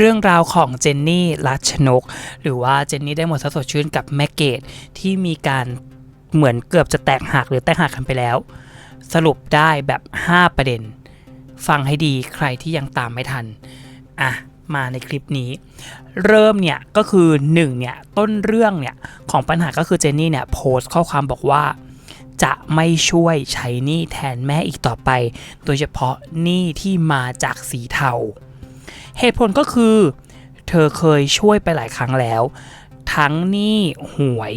เรื่องราวของเจนนี่รัชนก หรือว่าเจนนี่ได้หมดสดชื่นกับแม่เกดที่มีการเหมือนเกือบจะแตกหักหรือแตกหักกันไปแล้ว สรุปได้แบบ 5 ประเด็น ฟังให้ดีใครที่ยังตามไม่ทันอะมาในคลิปนี้ เริ่มเนี่ยก็คือ1เนี่ยต้นเรื่องเนี่ยของปัญหาก็คือเจนนี่เนี่ยโพสต์ข้อความบอกว่า จะไม่ช่วยใช้หนี้แทนแม่อีกต่อไป โดยเฉพาะหนี้ที่มาจากสีเทา เหตุผลก็คือ เธอเคยช่วยไปหลายครั้งแล้ว ทั้งหนี้หวย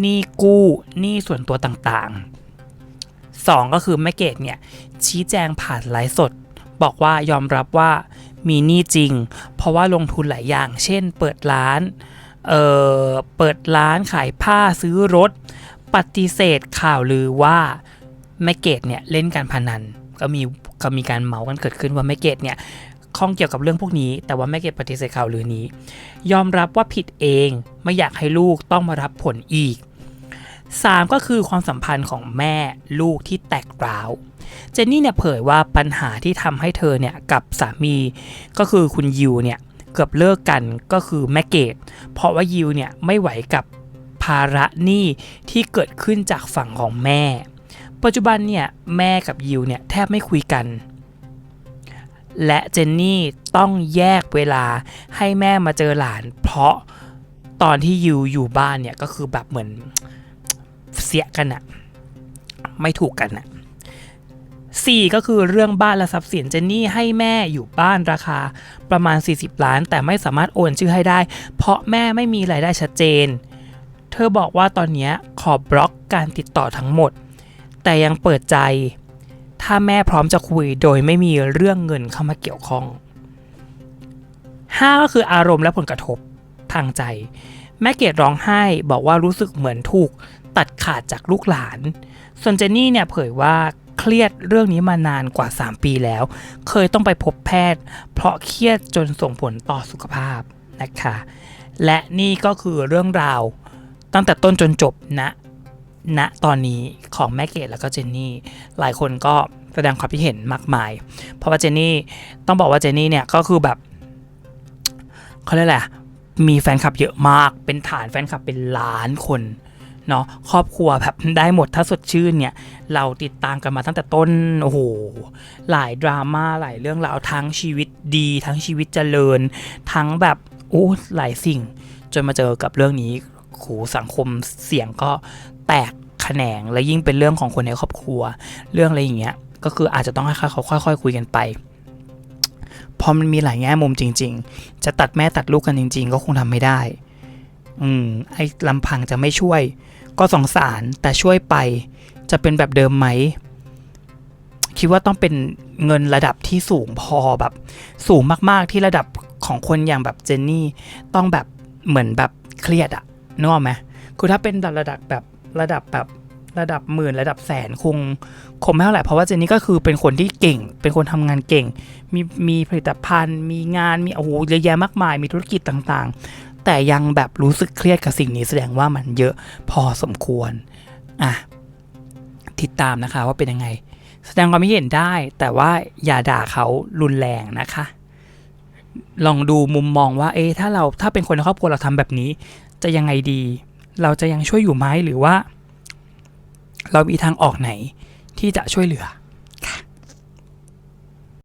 หนี้กู้หนี้ส่วนตัวต่างๆ 2 ก็คือแม่เกดเนี่ย ชี้แจงผ่านไลฟ์สด บอกว่ายอมรับว่ามีหนี้จริง เพราะว่าลงทุนหลายอย่าง เช่น เปิดร้านเออเปิดร้านขายผ้าซื้อรถ ปฏิเสธข่าวลือว่าแม่เกดเนี่ยเล่นการพนันก็มีก็มีการเมาส์กันเกิดขึ้นว่าแม่เกดเนี่ย ข้องเกี่ยวกับเรื่องพวกนี้ แต่ว่าแม่เกดปฏิเสธข่าวลือนี้ ยอมรับว่าผิดเองไม่อยากให้ลูกต้องมารับผลอีก 3 ก็คือความสัมพันธ์ของแม่ลูกที่แตกร้าวเจนนี่เนี่ยเผยว่าปัญหาที่ทำให้เธอเนี่ยกับสามีก็คือคุณยิวเนี่ยเกือบเลิกกันก็คือแม่เกดเพราะว่ายิวเนี่ยไม่ไหวกับภาระหนี้ที่เกิดขึ้นจากฝั่งของแม่ ปัจจุบันเนี่ยแม่กับยิวเนี่ยแทบไม่คุยกัน และเจนนี่ต้องแยกเวลาให้แม่มาเจอหลาน เพราะตอนที่ยิวอยู่บ้านเนี่ยก็คือแบบเหมือนเสียกันอะไม่ถูกกันอะ4ก็คือเรื่องบ้านและทรัพย์สินเจนนี่ให้แม่อยู่บ้านราคาประมาณ 40 ล้าน แต่ไม่สามารถโอนชื่อให้ได้ เพราะแม่ไม่มีรายได้ชัดเจน เธอบอกว่าตอนนี้ขอบล็อกการติดต่อทั้งหมด แต่ยังเปิดใจ ถ้าแม่พร้อมจะคุยโดยไม่มีเรื่องเงินเข้ามาเกี่ยวข้อง 5 ก็คืออารมณ์และผลกระทบทางใจ แม่เกดร้องไห้บอกว่ารู้สึกเหมือนถูกตัดขาดจากลูกหลาน ส่วนเจนนี่เนี่ยเผยว่าเครียดเรื่องนี้มานานกว่า 3 ปีแล้ว เคยต้องไปพบแพทย์ เพราะเครียดจนส่งผลต่อสุขภาพนะคะ และนี่ก็คือเรื่องราวตั้งแต่ต้นจนจบณ ณตอนนี้ของแม่เกดแล้วก็เจนนี่หลายคนก็แสดงความคิดเห็นมากมาย เพราะว่าเจนนี่ต้องบอกว่าเจนนี่เนี่ยก็คือแบบเขาเรียกอะไรอะมีแฟนคลับเยอะมากเป็นฐานแฟนคลับเป็นล้านคนเนาะครอบครัวแบบได้หมดถ้าสดชื่นเนี่ย เราติดตามกันมาตั้งแต่ต้น โอ้โห หลายดราม่าหลายเรื่องราวทั้งชีวิตดี ทั้งชีวิตเจริญ ทั้งแบบโอ้หลายสิ่ง จนมาเจอกับเรื่องนี้โหสังคมเสียงก็ แตกแขนงและยิ่งเป็นเรื่องของคนในครอบครัว เรื่องอะไรอย่างเงี้ยก็คืออาจจะต้องให้เขาค่อยๆคุยกันไปพอมันมีหลายแง่มุมจริง ๆ จะตัดแม่ตัดลูกกันจริง ๆ ก็คงทำไม่ได้ อืมไอ้ลำพังจะไม่ช่วย ก็สงสารแต่ช่วยไปจะเป็นแบบเดิมไหมคิดว่าต้องเป็นเงินระดับที่สูงพอแบบ สูงมากๆที่ระดับของคนอย่างแบบเจนนี่ต้องแบบเหมือนแบบเครียดอะนึกออกไหมคือถ้าเป็นระดับแบบ ระดับแบบระดับหมื่นระดับแสนคงคงไม่เท่าไหร่เพราะว่าเจนนี่ก็คือเป็นคนที่เก่ง เป็นคนทำงานเก่ง มีมีผลิตภัณฑ์ มีงานมีโอ้โหเยอะแยะมากมาย มีธุรกิจต่างๆ แต่ยังแบบรู้สึกเครียดกับสิ่งนี้แสดงว่ามันเยอะพอสมควรอะติดตามนะคะว่าเป็นยังไง แสดงความคิดเห็นได้ แต่ว่าอย่าด่าเขารุนแรงนะคะ ลองดูมุมมองว่าเอ๊ะถ้าเราถ้าเป็นคนในครอบครัวเราทำแบบนี้ จะยังไงดี เราจะยังช่วยอยู่ไหมหรือว่า เรามีทางออกไหนที่จะช่วยเหลือ